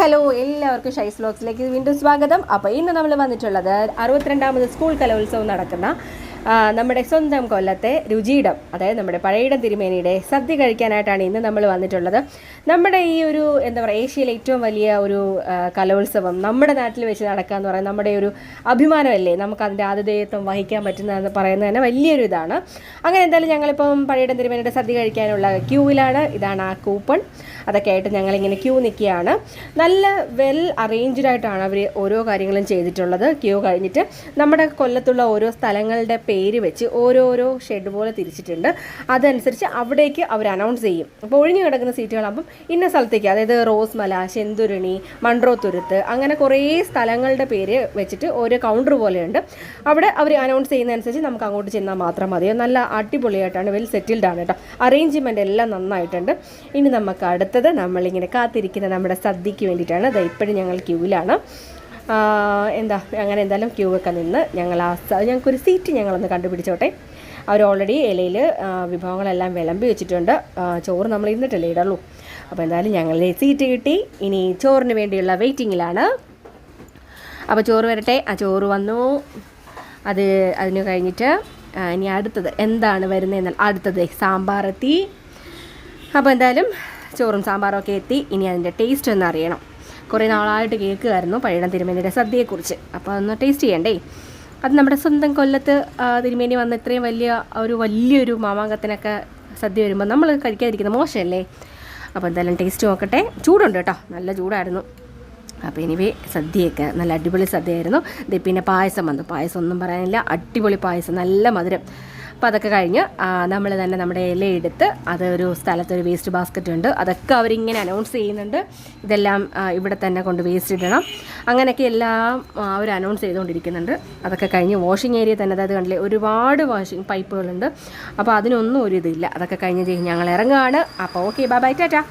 Hello എല്ലാവർക്കും ഷൈസ് വ്ലോഗ്സിലേക്ക് വീണ്ടും സ്വാഗതം. അപ്പോൾ ഇന്ന് നമ്മൾ വന്നിട്ടുള്ളത് അറുപത്തിരണ്ടാമത് സ്കൂൾ കലോത്സവം നടക്കുന്ന നമ്മുടെ സ്വന്തം കൊല്ലത്തെ രുചിയിടം അതായത് നമ്മുടെ പഴയിടം തിരുമേനിയുടെ സദ്യ കഴിക്കാനായിട്ടാണ് ഇന്ന് നമ്മൾ വന്നിട്ടുള്ളത്. നമ്മുടെ ഈ ഒരു എന്താ പറയുക ഏഷ്യയിലെ ഏറ്റവും വലിയ ഒരു കലോത്സവം നമ്മുടെ നാട്ടിൽ വെച്ച് നടക്കുക എന്ന് പറയുന്നത് നമ്മുടെ ഒരു അഭിമാനമല്ലേ? നമുക്ക് അതിന്റെ ആതിഥേയത്വം വഹിക്കാൻ പറ്റുന്നതെന്ന് പറയുന്നത് തന്നെ വലിയൊരു ഇതാണ്. അങ്ങനെ എന്തായാലും ഞങ്ങളിപ്പം പഴയിടം തിരുമേനിയുടെ സദ്യ കഴിക്കാനുള്ള ക്യൂവിലാണ്. ഇതാണ് ആ കൂപ്പൺ. അതൊക്കെ ആയിട്ട് ഞങ്ങളിങ്ങനെ ക്യൂ നിൽക്കുകയാണ്. നല്ല വെൽ അറേഞ്ച്ഡ് ആയിട്ടാണ് അവർ ഓരോ കാര്യങ്ങളും ചെയ്തിട്ടുള്ളത്. ക്യൂ കഴിഞ്ഞിട്ട് നമ്മുടെ കൊല്ലത്തുള്ള ഓരോ സ്ഥലങ്ങളുടെ പേര് വെച്ച് ഓരോരോ ഷെഡ് പോലെ തിരിച്ചിട്ടുണ്ട്. അതനുസരിച്ച് അവിടേക്ക് അവർ അനൗൺസ് ചെയ്യും. അപ്പോൾ ഒഴിഞ്ഞു കിടക്കുന്ന സീറ്റുകളാകുമ്പം ഇന്ന സ്ഥലത്തേക്ക് അതായത് റോസ്മല ചെന്തുരുണി മൺട്രോത്തുരുത്ത് അങ്ങനെ കുറേ സ്ഥലങ്ങളുടെ പേര് വെച്ചിട്ട് ഓരോ കൗണ്ടർ പോലെയുണ്ട്. അവിടെ അവർ അനൗൺസ് ചെയ്യുന്നതനുസരിച്ച് നമുക്ക് അങ്ങോട്ട് ചെന്നാൽ മാത്രം മതിയോ നല്ല അടിപൊളിയായിട്ടാണ് വെൽ സെറ്റിൽഡ് ആണ് കേട്ടോ. അറേഞ്ച്മെന്റ് എല്ലാം നന്നായിട്ടുണ്ട്. ഇനി നമുക്ക് അടുത്തത് നമ്മളിങ്ങനെ കാത്തിരിക്കുന്ന നമ്മുടെ സദ്യക്ക് വേണ്ടിയിട്ടാണ്. അത് ഇപ്പോഴും ഞങ്ങൾ ക്യൂവിലാണ്. എന്താ അങ്ങനെ എന്തായാലും ക്യൂ ഒക്കെ നിന്ന് ഞങ്ങൾ ആ ഞങ്ങൾക്കൊരു സീറ്റ് ഞങ്ങളൊന്ന് കണ്ടുപിടിച്ചോട്ടെ. അവർ ഓൾറെഡി ഇലയിൽ വിഭവങ്ങളെല്ലാം വിളമ്പി വെച്ചിട്ടുണ്ട്. ചോറ് നമ്മൾ ഇരുന്നിട്ടല്ലേ ഇടുള്ളൂ. അപ്പോൾ എന്തായാലും ഞങ്ങൾ സീറ്റ് കിട്ടി. ഇനി ചോറിന് വേണ്ടിയുള്ള വെയിറ്റിങ്ങിലാണ് അപ്പോൾ ചോറ് വരട്ടെ. ആ ചോറ് വന്നു. അത് അതിന് കഴിഞ്ഞിട്ട് ഇനി അടുത്തത് എന്താണ് വരുന്നതെന്നാൽ അടുത്തത് സാമ്പാർ എത്തി. അപ്പോൾ എന്തായാലും ചോറും സാമ്പാറും ഒക്കെ എത്തി. ഇനി അതിന്റെ ടേസ്റ്റ് ഒന്ന് അറിയണം. കുറേ നാളായിട്ട് കേൾക്കുമായിരുന്നു പഴയ തിരുമേനിയുടെ സദ്യയെക്കുറിച്ച്. അപ്പോൾ അതൊന്ന് ടേസ്റ്റ് ചെയ്യണ്ടേ? അത് നമ്മുടെ സ്വന്തം കൊല്ലത്ത് തിരുമേനി വന്ന ഇത്രയും വലിയ ഒരു വലിയൊരു മാമാങ്കത്തിനൊക്കെ സദ്യ വരുമ്പോൾ നമ്മൾ കഴിക്കാതിരിക്കുന്നത് മോശമല്ലേ? അപ്പോൾ എന്തായാലും ടേസ്റ്റ് നോക്കട്ടെ. ചൂടുണ്ട് കേട്ടോ. നല്ല ചൂടായിരുന്നു. അപ്പോൾ എനിവേ സദ്യയൊക്കെ നല്ല അടിപൊളി സദ്യയായിരുന്നു. ദേ പിന്നെ പായസം വന്നു. പായസം ഒന്നും പറയാനില്ല. അടിപൊളി പായസം. നല്ല മധുരം. അപ്പോൾ അതൊക്കെ കഴിഞ്ഞ് നമ്മൾ തന്നെ നമ്മുടെ ഇല എടുത്ത് അതൊരു സ്ഥലത്തൊരു വേസ്റ്റ് ബാസ്ക്കറ്റ് ഉണ്ട്. അതൊക്കെ അവരിങ്ങനെ അനൗൺസ് ചെയ്യുന്നുണ്ട്. ഇതെല്ലാം ഇവിടെ തന്നെ കൊണ്ട് വേസ്റ്റ് ഇടണം. അങ്ങനെയൊക്കെ എല്ലാം അവർ അനൗൺസ് ചെയ്തുകൊണ്ടിരിക്കുന്നുണ്ട്. അതൊക്കെ കഴിഞ്ഞ് വാഷിംഗ് ഏരിയ തന്നെ അതായത് കണ്ടില്ലേ ഒരുപാട് വാഷിംഗ് പൈപ്പുകളുണ്ട് അപ്പോൾ അതിനൊന്നും ഒരു ഇതില്ല. അതൊക്കെ കഴിഞ്ഞ് ഞങ്ങൾ ഇറങ്ങുകയാണ്. അപ്പോൾ ഓക്കെ ബൈ ബൈ ടാറ്റാ.